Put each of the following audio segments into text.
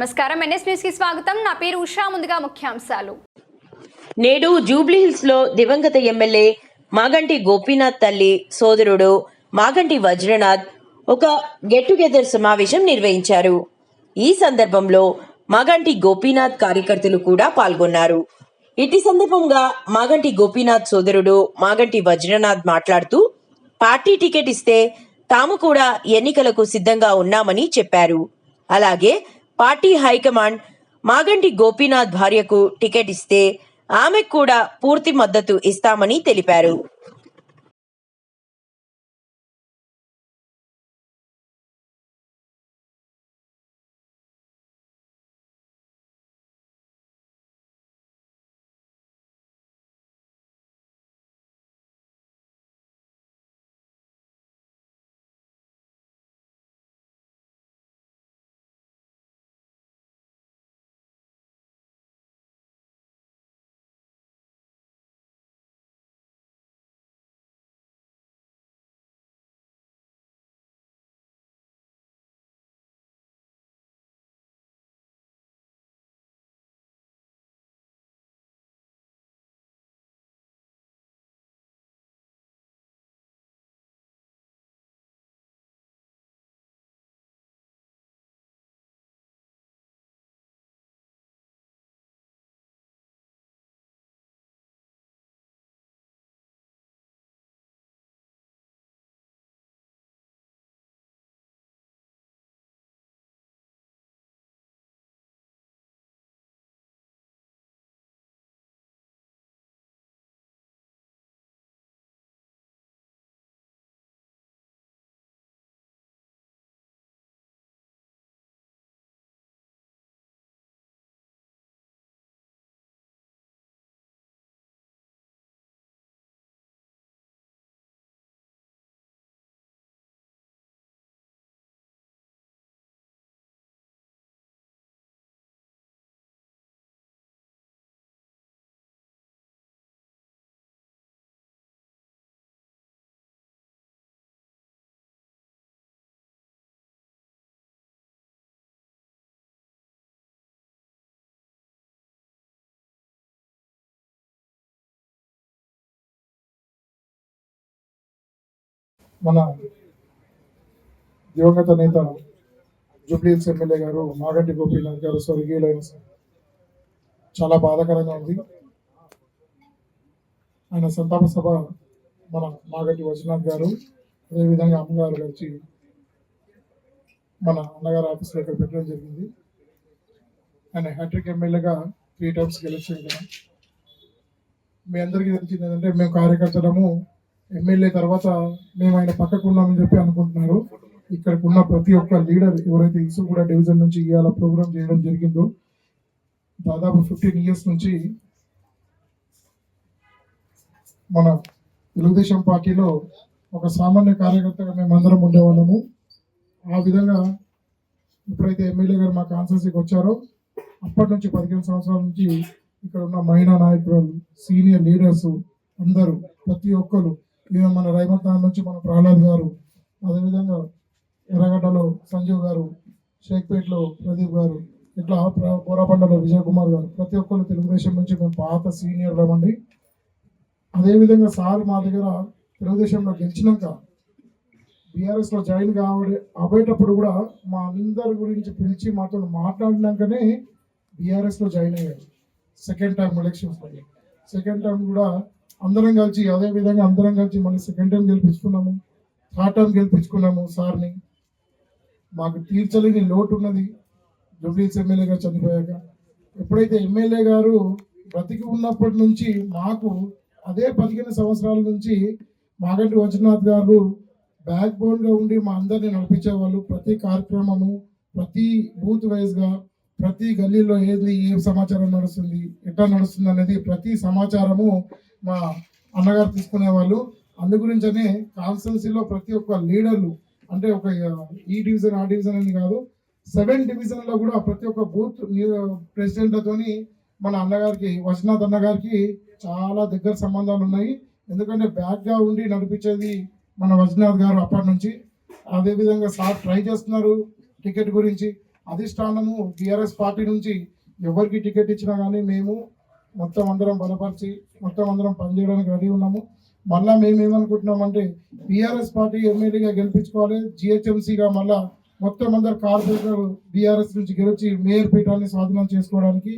నమస్కారం. ఎన్ఎస్ న్యూస్కి స్వాగతం. నా పేరు ఉషా. ముందుగా ముఖ్యాంశాలు. నేడు జూబ్లీహిల్స్లో దివంగత ఎమ్మెల్యే మాగంటి గోపీనాథ్ తల్లి సోదరుడు మాగంటి వజ్రనాథ్ ఒక గెట్ టుగెదర్ సమావేశం నిర్వహించారు. ఈ సందర్భంలో మాగంటి గోపీనాథ్ కార్యకర్తలు కూడా పాల్గొన్నారు. ఇటీ సందర్భంగా మాగంటి గోపీనాథ్ సోదరుడు మాగంటి వజ్రనాథ్ మాట్లాడుతూ పార్టీ టికెట్ ఇస్తే తాము కూడా ఎన్నికలకు సిద్ధంగా ఉన్నామని చెప్పారు. అలాగే పార్టీ హైకమాండ్ మాగంటి గోపీనాథ్ భార్యకు టికెట్ ఇస్తే ఆమెకు కూడా పూర్తి మద్దతు ఇస్తామని తెలిపారు. మన దివంగత నేత జూబ్లీహిల్స్ ఎమ్మెల్యే గారు మాగంటి గోపీనాథ్ గారు స్వర్గీయులైన చాలా బాధాకరంగా ఉంది. ఆయన సంతాప సభ మన మాగంటి వజనాథ్ గారు అదేవిధంగా అమ్మగారు వచ్చి మన అన్నగారు ఆఫీస్లో ఇక్కడ పెట్టడం జరిగింది. ఆయన హ్యాట్రిక్ ఎమ్మెల్యేగా త్రీ టైమ్స్ గెలిచారు. కదా మీ అందరికీ తెలిసింది ఏంటంటే మేము కార్యకర్తలము ఎమ్మెల్యే తర్వాత మేము ఆయన పక్కకు ఉన్నామని చెప్పి అనుకుంటున్నారు. ఇక్కడికి ఉన్న ప్రతి ఒక్క లీడర్ ఎవరైతే ఇసుగూడ డివిజన్ నుంచి ఇవాళ ప్రోగ్రామ్ చేయడం జరిగిందో దాదాపు ఫిఫ్టీన్ ఇయర్స్ నుంచి మన తెలుగుదేశం పార్టీలో ఒక సామాన్య కార్యకర్తగా మేమందరం ఉండేవాళ్ళము. ఆ విధంగా ఎప్పుడైతే ఎమ్మెల్యే గారు మా కాన్సెన్సీకి వచ్చారో అప్పటి నుంచి పదిహేను సంవత్సరాల నుంచి ఇక్కడ ఉన్న మహిళా నాయకులు సీనియర్ లీడర్స్ అందరూ ప్రతి ఒక్కరు ఈవెన్ మన రైమత్ నుంచి మన ప్రహ్లాద్ గారు అదేవిధంగా ఎర్రగడ్డలో సంజీవ్ గారు షేక్పేట్లో ప్రదీప్ గారు ఇట్లా బోరాపండలో విజయ్ కుమార్ గారు ప్రతి ఒక్కరు తెలుగుదేశం నుంచి మేము పాత సీనియర్లమండి అదేవిధంగా సార్ మా దగ్గర తెలుగుదేశంలో గెలిచినాక బీఆర్ఎస్లో జాయిన్ కావడే అవ్వేటప్పుడు కూడా మా అందరి గురించి పిలిచి మాతో మాట్లాడినాకనే బీఆర్ఎస్లో జాయిన్ అయ్యారు. Second time elections. Second time కూడా అందరం కలిసి అదే విధంగా అందరం కలిసి మళ్ళీ సెకండ్ టైం గెలిపించుకున్నాము. థర్డ్ టైం గెలిపించుకున్నాము సార్ని. మాకు తీర్చలేని లోటు ఉన్నది. జూబ్లీస్ ఎమ్మెల్యేగా గారు చనిపోయాక. ఎప్పుడైతే ఎమ్మెల్యే గారు బ్రతికి ఉన్నప్పటి నుంచి మాకు అదే పదిహేను సంవత్సరాల నుంచి మాగంటి వజ్రనాథ్ గారు బ్యాక్ బోన్గా ఉండి మా అందరిని నడిపించేవాళ్ళు ప్రతి కార్యక్రమము ప్రతి బూత్ వైజ్గా ప్రతి గల్లీలో ఏది ఏ సమాచారం నడుస్తుంది ఎట్లా నడుస్తుంది అనేది ప్రతి సమాచారము మా అన్నగారు తీసుకునేవాళ్ళు అందు గురించనే కాన్స్టెన్సీలో ప్రతి ఒక్క లీడర్లు అంటే ఒక ఈ డివిజన్ ఆ డివిజన్ అని కాదు సెవెన్ డివిజన్లో కూడా ప్రతి ఒక్క బూత్ ప్రెసిడెంట్లతోని మన అన్నగారికి వజనాథ్ అన్నగారికి చాలా దగ్గర సంబంధాలు ఉన్నాయి. ఎందుకంటే బ్యాక్గా ఉండి నడిపించేది మన వజనాథ్ గారు అప్పటి నుంచి. అదేవిధంగా సార్ ట్రై చేస్తున్నారు టికెట్ గురించి. అధిష్టానము టీఆర్ఎస్ పార్టీ నుంచి ఎవరికి టికెట్ ఇచ్చినా కానీ మేము మొత్తం అందరం బలపరిచి మొత్తం అందరం పనిచేయడానికి రెడీ ఉన్నాము. మళ్ళా మేము ఏమనుకుంటున్నామంటే బీఆర్ఎస్ పార్టీ ఎమ్మెల్యేగా గెలిపించుకోవాలి జిహెచ్ఎంసీగా మళ్ళా మొత్తం అందరు కార్పొరేటర్ బీఆర్ఎస్ నుంచి గెలిచి మేయర్ పీఠాన్ని స్వాధీనం చేసుకోవడానికి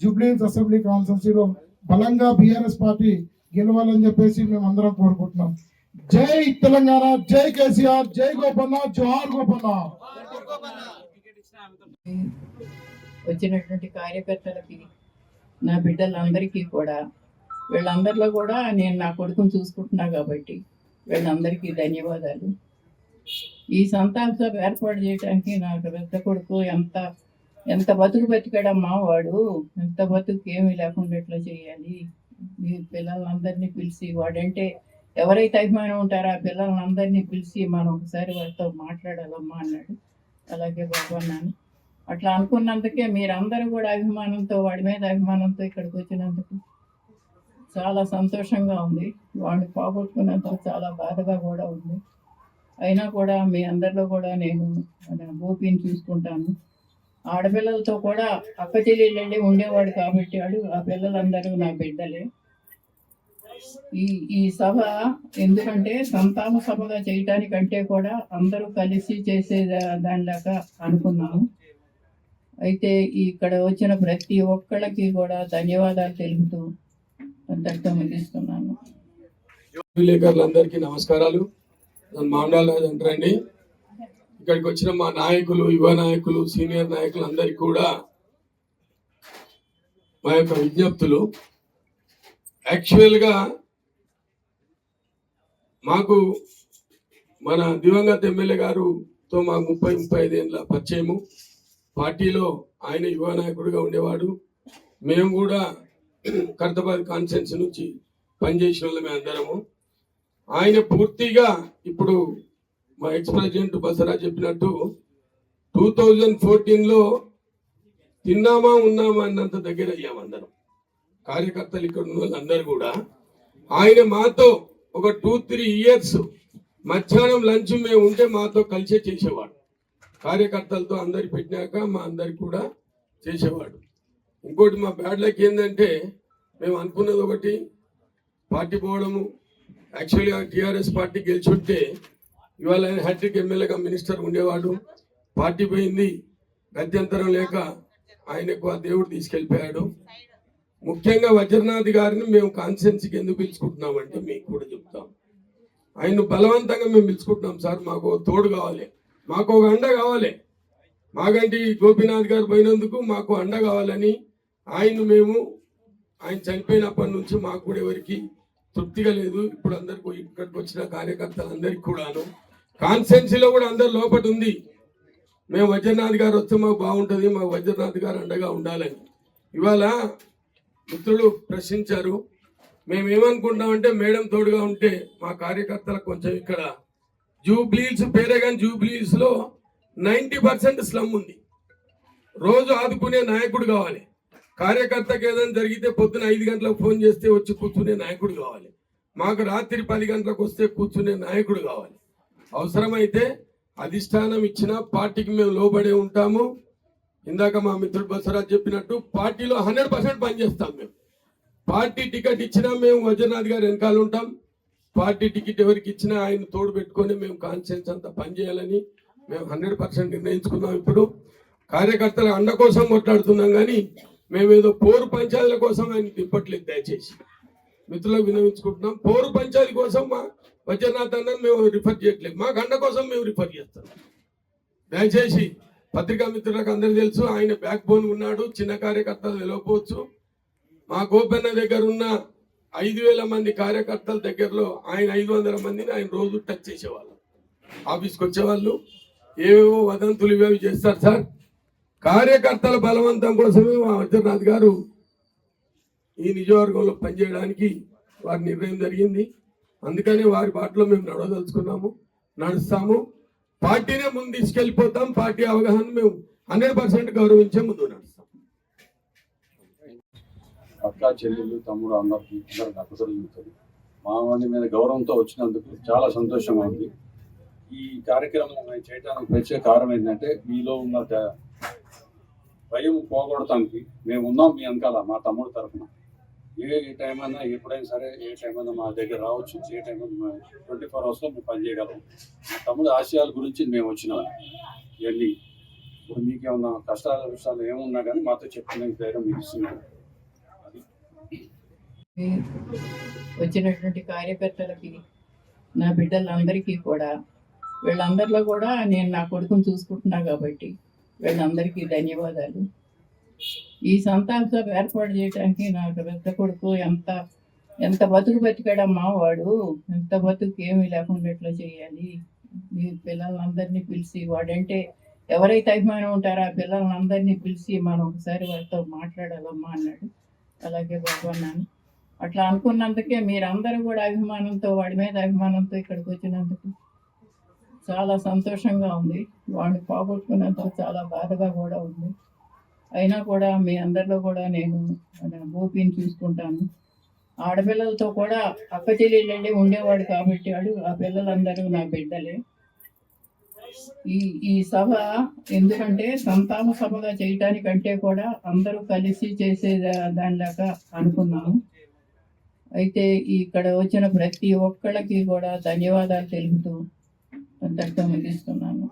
జూబ్లీన్స్ అసెంబ్లీ కాన్స్టిట్యున్సీలో బలంగా బీఆర్ఎస్ పార్టీ గెలవాలని చెప్పేసి మేము అందరం కోరుకుంటున్నాం. జై తెలంగాణ జై కేసీఆర్ జై గోపన్న. జోహార్ గోపన్న. వచ్చినటువంటి కార్యకర్తలకి నా బిడ్డలందరికీ కూడా. వీళ్ళందరిలో కూడా నేను నా కొడుకుని చూసుకుంటున్నా కాబట్టి వీళ్ళందరికీ ధన్యవాదాలు. ఈ సంతాన సభ ఏర్పాటు చేయడానికి నాకు పెద్ద కొడుకు ఎంత ఎంత బతుకు బతికాడమ్మా వాడు ఎంత బతుకు ఏమీ లేకుండా ఎట్లా చేయాలి? మీ పిల్లలందరినీ పిలిచి వాడంటే ఎవరైతే అభిమానం ఉంటారో ఆ పిల్లలందరినీ పిలిచి మనం ఒకసారి వాడితో మాట్లాడాలమ్మా అన్నాడు. అలాగే బాబు అన్నాను. అట్లా అనుకున్నందుకే మీరందరూ కూడా అభిమానంతో వాడి మీద అభిమానంతో ఇక్కడికి వచ్చినందుకు చాలా సంతోషంగా ఉంది. వాడిని పోగొట్టుకున్నందుకు చాలా బాధగా కూడా ఉంది. అయినా కూడా మీ అందరిలో కూడా నేను గోపిని చూసుకుంటాను. ఆడపిల్లలతో కూడా అక్క చెల్లెళ్ళి ఉండేవాడు కాబట్టి వాడు ఆ పిల్లలందరూ నా బిడ్డలే. ఈ ఈ సభ ఎందుకంటే సంతాన సభగా చేయటానికంటే కూడా అందరూ కలిసి చేసే దానిలాగా అనుకున్నాము అయితే ఇక్కడ వచ్చిన ప్రతి ఒక్కళ్ళకి కూడా ధన్యవాదాలు తెలుపుతూ అంతటితో ముగిస్తున్నాను. విలేకరులందరికీ నమస్కారాలు. నన్ను మామడాల అంటారండి. ఇక్కడికి వచ్చిన మా నాయకులు యువ నాయకులు సీనియర్ నాయకులు అందరికీ కూడా మా యొక్క విజ్ఞప్తులు. యాక్చువల్గా మాకు మన దివంగత ఎమ్మెల్యే గారుతో మాకు ముప్పై ముప్పై ఐదేళ్ళ పరిచయము. పార్టీలో ఆయన యువ నాయకుడిగా ఉండేవాడు. మేము కూడా కర్తబాద్ కాన్సెన్స్ నుంచి పనిచేసిన వాళ్ళమే అందరము. ఆయన పూర్తిగా ఇప్పుడు మా ఎక్స్ ప్రెసిడెంట్ బసరా చెప్పినట్టు టూ థౌజండ్ ఫోర్టీన్లో తిన్నామా ఉన్నామా అన్నంత దగ్గర అయ్యాం అందరం. కార్యకర్తలు ఇక్కడ ఉన్న వాళ్ళందరూ కూడా. ఆయన మాతో ఒక టూ త్రీ ఇయర్స్ మధ్యాహ్నం లంచ్ మేము ఉంటే మాతో కలిసే చేసేవాడు. కార్యకర్తలతో అందరు పెట్టినాక మా అందరికి కూడా చేసేవాడు. ఇంకోటి మా బ్యాడ్ లక్ ఏంటంటే మేము అనుకున్నది ఒకటి పార్టీ పోవడము. యాక్చువల్గా టీఆర్ఎస్ పార్టీ గెలిచుంటే ఇవాళ ఆయన హ్యాట్రిక్ ఎమ్మెల్యేగా మినిస్టర్ ఉండేవాడు. పార్టీ పోయింది గత్యంతరం లేక ఆయన ఎక్కువ దేవుడు తీసుకెళ్ళిపోయాడు. ముఖ్యంగా వజ్రనాథ్ గారిని మేము కాన్సెన్స్కి ఎందుకు పిలుచుకుంటున్నామంటే మీకు కూడా చెప్తాం. ఆయన్ను బలవంతంగా మేము పిలుచుకుంటున్నాం సార్ మాకు తోడు కావాలి. మాకు ఒక అండ కావాలి. మాగంటి గోపీనాథ్ గారు పోయినందుకు మాకు అండ కావాలని ఆయన మేము ఆయన చనిపోయినప్పటి నుంచి మాకు కూడా ఎవరికి తృప్తిగా లేదు. ఇప్పుడు అందరికీ ఇక్కడికి వచ్చిన కార్యకర్తలందరికీ కూడాను. కాన్సెన్సీలో కూడా అందరు లోపట ఉంది. మేము వజ్రనాథ్ గారు వస్తే మాకు బాగుంటుంది మాకు వజ్రనాథ్ గారు అండగా ఉండాలని. ఇవాళ మిత్రులు ప్రశ్నించారు. మేము ఏమనుకుంటామంటే మేడం తోడుగా ఉంటే మా కార్యకర్తలకు కొంచెం ఇక్కడ జూబ్లీస్ పేరే కానీ జూబ్లీస్లో నైంటీ పర్సెంట్ స్లమ్ ఉంది. రోజు ఆదుకునే నాయకుడు కావాలి. కార్యకర్తకి ఏదైనా జరిగితే పొద్దున ఐదు గంటలకు ఫోన్ చేస్తే వచ్చి కూర్చునే నాయకుడు కావాలి. మాకు రాత్రి పది గంటలకు వస్తే కూర్చునే నాయకుడు కావాలి. అవసరమైతే అధిష్టానం ఇచ్చిన పార్టీకి మేము లోబడే ఉంటాము. ఇందాక మా మిత్రుడు బసరాజ్ చెప్పినట్టు పార్టీలో హండ్రెడ్ పర్సెంట్ పనిచేస్తాం మేము. పార్టీ టికెట్ ఇచ్చినా మేము వజ్రనాథ్ గారు వెనకాల ఉంటాం. పార్టీ టికెట్ ఎవరికి ఇచ్చినా ఆయన తోడు పెట్టుకొని మేము కాన్షియన్స్ అంతా పనిచేయాలని మేము హండ్రెడ్ పర్సెంట్ నిర్ణయించుకున్నాం ఇప్పుడు. కార్యకర్తల అండ కోసం కొట్లాడుతున్నాం కానీ మేము ఏదో పోరు పంచాయతీల కోసం ఆయన తిప్పట్లేదు దయచేసి. మిత్రులకు వినవించుకుంటున్నాం పోరు పంచాయతీ కోసం మా వజ్రనాథ్ అన్నని మేము రిఫర్ చేయట్లేదు. మాకు అండ కోసం మేము రిఫర్ చేస్తాం. దయచేసి పత్రికా మిత్రులకు అందరూ తెలుసు ఆయన బ్యాక్ బోన్ ఉన్నాడు చిన్న కార్యకర్తలు తెలియకపోవచ్చు మా గోపన్న దగ్గర ఉన్న ఐదు వేల మంది కార్యకర్తల దగ్గరలో ఆయన ఐదు వందల మందిని ఆయన రోజు టచ్ చేసేవాళ్ళు. ఆఫీస్కి వచ్చేవాళ్ళు. ఏవేవో వదంతులు ఇవేవి చేస్తారు సార్. కార్యకర్తల బలవంతం కోసమే మా వజ్రనాథ్ గారు ఈ నియోజకవర్గంలో పనిచేయడానికి వారి నిర్ణయం జరిగింది. అందుకనే వారి బాటలో మేము నడవదలుచుకున్నాము నడుస్తాము. పార్టీనే ముందు తీసుకెళ్ళిపోతాం. పార్టీ అవగాహన మేము హండ్రెడ్ పర్సెంట్ గౌరవించే ముందు నడుస్తాం. అక్క చెల్లెళ్ళు తమ్ముడు అందరికీ అందరికి అక్కసరుగుతుంది మా మంది మీద గౌరవంతో వచ్చినందుకు చాలా సంతోషంగా ఉంది. ఈ కార్యక్రమం మేము చేయడానికి ప్రత్యేక కారణం ఏంటంటే మీలో ఉన్న భయం పోగొడటానికి మేము ఉన్నాం మీ వెనకాల మా తమ్ముడు తరఫున ఏ టైం అయినా ఎప్పుడైనా సరే ఏ టైం అయినా మా దగ్గర రావచ్చు. ఏ టైం అయినా ట్వంటీ ఫోర్ అవర్స్లో మేము పనిచేయగలం మా తమ్ముడు ఆశయాల గురించి మేము వచ్చినాం. ఇవన్నీ. ఇప్పుడు మీకేమన్నా కష్టాల విషయాలు ఏమున్నా కానీ మాతో చెప్పుకునే ధైర్యం మీకు ఇస్తున్నాం. వచ్చినటువంటి కార్యకర్తలకి నా బిడ్డలందరికీ కూడా. వీళ్ళందరిలో కూడా నేను నా కొడుకుని చూసుకుంటున్నా కాబట్టి వీళ్ళందరికీ ధన్యవాదాలు. ఈ సంతాన సభ ఏర్పాటు చేయడానికి నాకు పెద్ద కొడుకు ఎంత ఎంత బతుకు బతికాడమ్మా వాడు. ఎంత బతుకు ఏమీ లేకుండా ఎట్లా చేయాలి? మీ పిల్లలందరినీ పిలిచి వాడంటే ఎవరైతే అభిమానం ఉంటారో ఆ పిల్లలందరినీ పిలిచి మనం ఒకసారి వారితో మాట్లాడాలమ్మా అన్నాడు. అలాగే బాబు అన్నాను. అట్లా అనుకున్నందుకే మీరందరూ కూడా అభిమానంతో వాడి మీద అభిమానంతో ఇక్కడికి వచ్చినందుకు చాలా సంతోషంగా ఉంది. వాడిని పోగొట్టుకున్నందుకు చాలా బాధగా కూడా ఉంది. అయినా కూడా మీ అందరిలో కూడా నేను గోపిని చూసుకుంటాను. ఆడపిల్లలతో కూడా అక్క చెల్లెళ్ళండి ఉండేవాడు కాబట్టి వాడు ఆ పిల్లలందరూ నా బిడ్డలే. ఈ ఈ సభ ఎందుకంటే సంతాన సభగా చేయటానికంటే కూడా అందరూ కలిసి చేసే దానిలాగా అనుకున్నాము అయితే ఇక్కడ వచ్చిన ప్రతి ఒక్కళ్ళకి కూడా ధన్యవాదాలు తెలుపుతూ అంతటితో ముగిస్తున్నాను